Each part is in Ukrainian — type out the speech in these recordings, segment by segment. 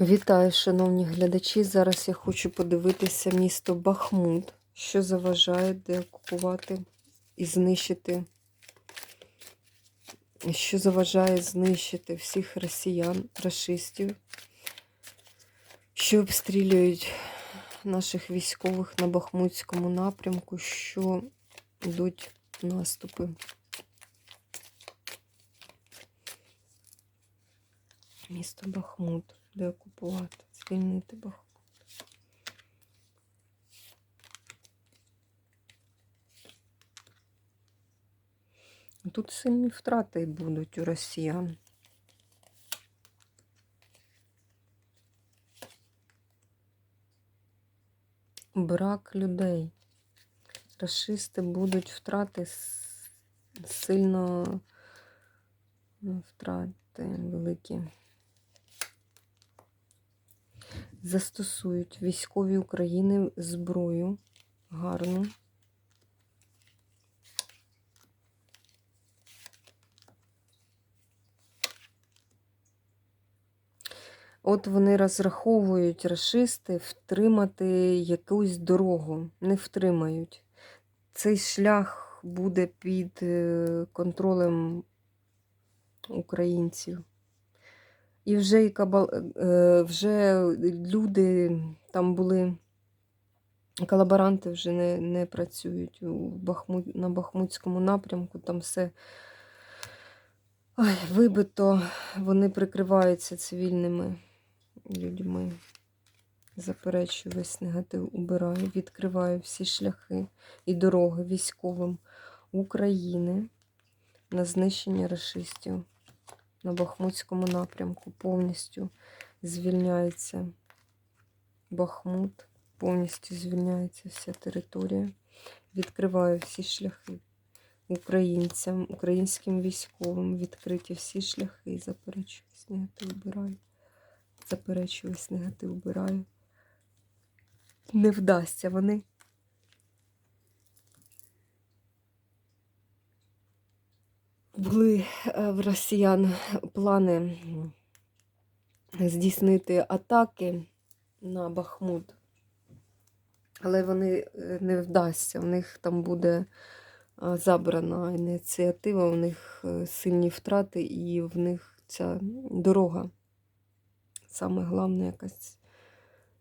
Вітаю, шановні глядачі. Зараз я хочу подивитися місто Бахмут, що заважає деокупувати і знищити, що заважає знищити всіх росіян, расистів, що обстрілюють наших військових на Бахмутському напрямку, що йдуть наступи. Місто Бахмут, де окупувати, звільнити Бахмут. Тут сильні втрати будуть у росіян. Брак людей. Расисти будуть втрати сильно ну, втрати великі. Застосують військові України зброю гарну. От вони розраховують расисти втримати якусь дорогу, не втримають. Цей шлях буде під е, контролем українців. І вже і кабал, е, вже люди там були, колаборанти вже не, не працюють у Бахмут, на Бахмутському напрямку, там все ой, вибито, вони прикриваються цивільними людьми. Заперечую весь негатив, убираю, відкриваю всі шляхи і дороги військовим України на знищення расистів на Бахмутському напрямку. Повністю звільняється Бахмут, повністю звільняється вся територія. Відкриваю всі шляхи українцям, українським військовим, відкриті всі шляхи. Заперечую весь негатив, убираю. Заперечую весь негатив, убираю. Не вдасться вони. Були е, в росіян плани здійснити атаки на Бахмут, але вони е, не вдасться. У них там буде е, забрана ініціатива, у них сильні втрати, і в них ця дорога. Саме головне якась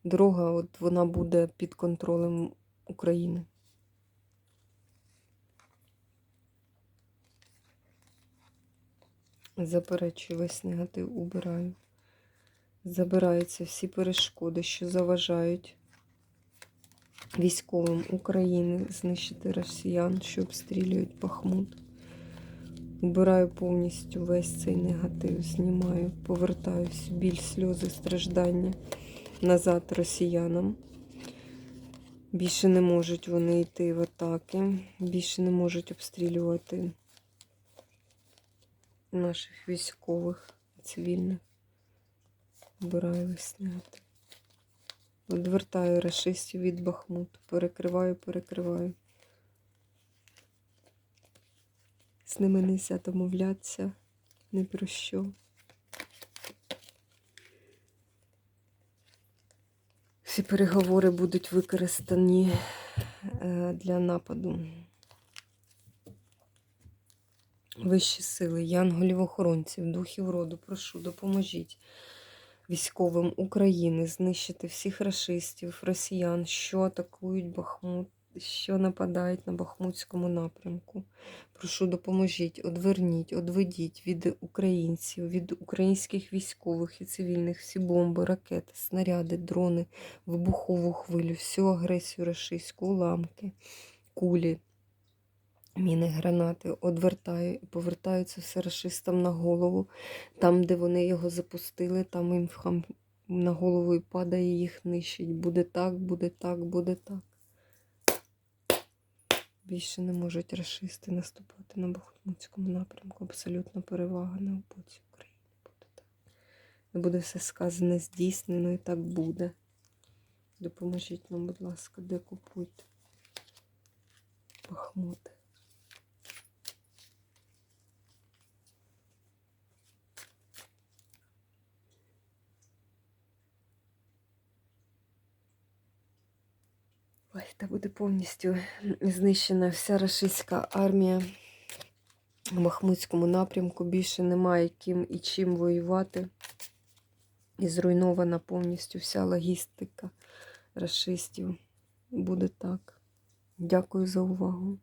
дорога, от вона буде під контролем України. Заперечую весь негатив, убираю. Забираються всі перешкоди, що заважають військовим України знищити росіян, що обстрілюють Бахмут. Убираю повністю весь цей негатив, знімаю, повертаю всю біль, сльози, страждання назад росіянам. Більше не можуть вони йти в атаки, більше не можуть обстрілювати наших військових цивільних. Вбираю весняти. Відвертаю расистів від Бахмуту. Перекриваю, перекриваю. З ними не можна домовлятися ні про що. Всі переговори будуть використані е, для нападу. Вищі сили, янголів-охоронців, духів роду, прошу, допоможіть військовим України знищити всіх расистів, росіян, що атакують Бахмут, що нападають на Бахмутському напрямку. Прошу, допоможіть, одверніть, одведіть від українців, від українських військових і цивільних всі бомби, ракети, снаряди, дрони, вибухову хвилю, всю агресію рашистську, уламки, кулі. Міни, гранати одвертаю і повертаються все расистам на голову. Там, де вони його запустили, там їм хам на голову і падає, їх нищить. Буде так, буде так, буде так. Більше не можуть расисти наступати на Бахмутському напрямку. Абсолютна перевага на боці України буде так. І буде все сказане, здійснено і так буде. Допоможіть нам, будь ласка, де купуйте. Бахмути. Ой, та буде повністю знищена вся рашистська армія в Махмутському напрямку. Більше немає ким і чим воювати. І зруйнована повністю вся логістика рашистів. Буде так. Дякую за увагу.